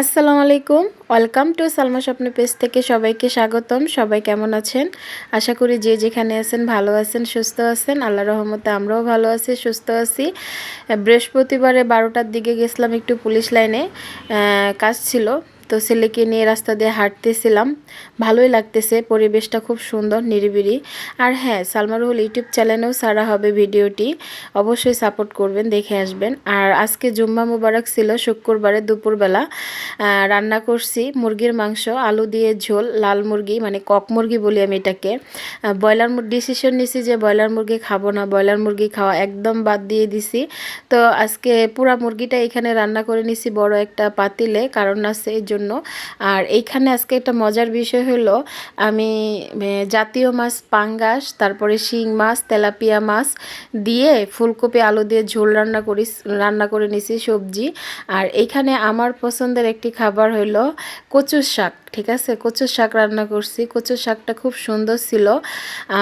আসসালামু আলাইকুম। Welcome to Salma স্বপ্ন পেজ থেকে সবাইকে স্বাগতম। সবাই কেমন আছেন? আশা করি যে যেখানে আছেন ভালো আছেন, সুস্থ আছেন। আল্লাহ রহমতে আমরাও ভালো আছি, সুস্থ আছি। বৃহস্পতিবারে বারোটার দিকে গেছিলাম একটু পুলিশ লাইনে কাজ ছিল। তো ছেলেকে নিয়ে রাস্তা দিয়ে হাঁটতেছিলাম। ভালোই লাগতেছে, পরিবেশটা খুব সুন্দর, নিরিবিলি। আর হ্যাঁ সালমারুল ইউটিউব চ্যানেলেও সারা হবে ভিডিওটি। অবশ্যই সাপোর্ট করবেন, দেখে আসবেন। আর আজকে জুম্মা মুবারক ছিল শুক্রবারে দুপুরবেলা। রান্না করছি মুরগির মাংস, আলু দিয়ে ঝোল, লাল মুরগি মানে কক মুরগি বলি আমি এটাকে। ব্রয়লার ডিসিশন নিছি যে ব্রয়লার মুরগি খাব না, ব্রয়লার মুরগি খাওয়া একদম বাদ দিয়ে দিছি। তো আজকে পুরা মুরগিটা এখানে রান্না করে নিছি, বড় একটা পাতিলে, কারণ আছে এই জন্য আর এইখানে আজকে একটা মজার বিষয় হলো, আমি জাতীয় মাছ, পাঙ্গাস, তারপরে শিং মাছ, তেলাপিয়া মাছ দিয়ে ফুলকপি, আলু দিয়ে ঝোল রান্না করি রান্না করে নিছি সবজি। আর এইখানে আমার পছন্দের একটি খাবার হলো কচুর শাক। ঠিক আছে? কচুর শাক রান্না করছি। কচুর শাকটা খুব সুন্দর ছিল।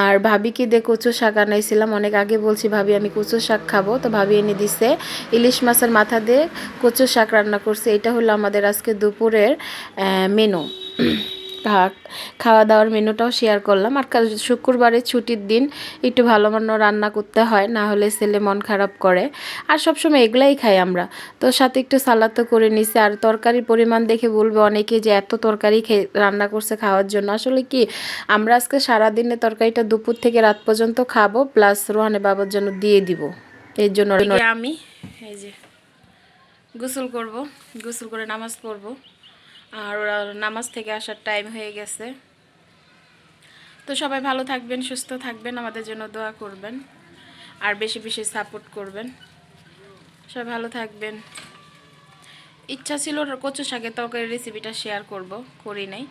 আর ভাবিকে দিয়ে কচুর শাক আনাইছিলাম। অনেক আগে বলছি, ভাবি, আমি কচুর শাক খাব। তো ভাবি এনে দিছে। ইলিশ মাছের মাথা দিয়ে কচুর শাক রান্না করছি। এটা হলো আমাদের আজকে দুপুরের মেনু খাওয়া দাওয়ার মেনুটাও শেয়ার করলাম। আর শুক্রবারে ছুটির দিন একটু ভালো মন্দ রান্না করতে হয়, না হলে ছেলে মন খারাপ করে। আর সবসময় এগুলাই খাই আমরা। তো সাথে একটু সালাদ তো করে নিছি। আর তরকারির পরিমাণ দেখে বলবে অনেকে যে এত তরকারি খেয়ে রান্না করছে খাওয়ার জন্য। আসলে কি, আমরা আজকে সারাদিনে তরকারিটা দুপুর থেকে রাত পর্যন্ত খাব প্লাস রোহানে বাবার জন্য দিয়ে দিব। এর জন্য আমি, এই যে, গোসল করব, গোসল করে নামাজ পড়ব। আর ওরা নামাজ থেকে আসার টাইম হয়ে গেছে। তো সবাই ভালো থাকবেন, সুস্থ থাকবেন, আমাদের জন্য দোয়া করবেন, আর বেশি বেশি সাপোর্ট করবেন। সবাই ভালো থাকবেন। ইচ্ছা ছিল কচু শাকের তরকারি রেসিপিটা শেয়ার করব, করি নাই।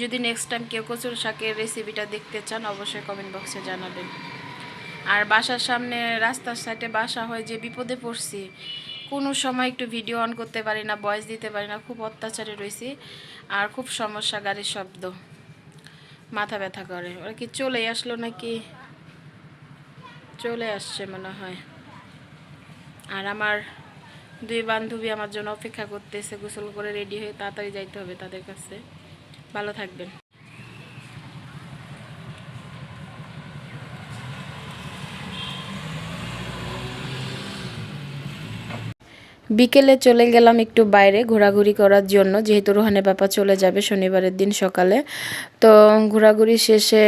যদি নেক্সট টাইম কেউ কচুর শাকের রেসিপিটা দেখতে চান, অবশ্যই কমেন্ট বক্সে জানাবেন। আর বাসার সামনে, রাস্তার সাইডে বাসা হয় যে বিপদে পড়ছি কোনো সময় একটু ভিডিও অন করতে পারি না ভয়েস দিতে পারি না, খুব অত্যাচারে রয়েছি আর খুব সমস্যা গাড়ির শব্দ, মাথা ব্যথা করে। ওরা কি চলে আসলো নাকি? চলে আসছে মনে হয়। আর আমার দুই বান্ধবী আমার জন্য অপেক্ষা করতেছে, গোসল করে রেডি হয়ে তাড়াতাড়ি যাইতে হবে তাদের কাছে। ভালো থাকবেন। বিকেলে চলে গেলাম একটু বাইরে ঘোরাঘুরি করার জন্য, যেহেতু রোহানে বাপা চলে যাবে শনিবারের দিন সকালে। তো ঘোরাঘুরি শেষে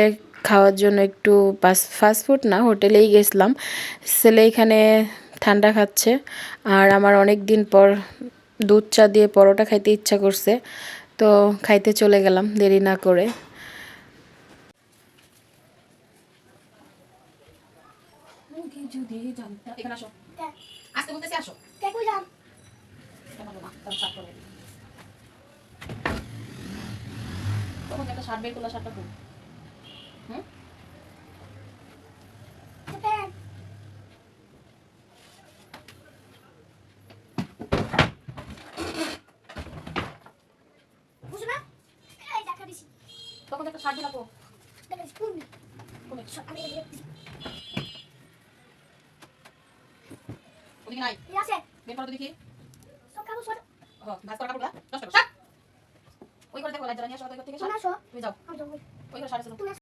খাওয়ার জন্য একটু ফাস্ট ফুড না, হোটেলেই গেছিলাম। ছেলে এখানে ঠান্ডা খাচ্ছে আর আমার অনেক দিন পর দুধ চা দিয়ে পরোটা খাইতে ইচ্ছা করছে। তো খাইতে চলে গেলাম, দেরি না করে। যদি জানতাম এখানে আসো। আসতে বলতেছি আসো। তখন একটা শার্ট বের করলা শার্টটা হুম? তখন একটা শার্ট দিলাপো ওদিকে নাই। বের করো তো দেখি ও ভাজ করা কাপড়গুলা। নষ্ট করো। ওই করে দেখো লাইট জ্বালা আসো ওই ঘর থেকে শার্ট। তুমি যাও। ওই ঘরে শার্ট আছে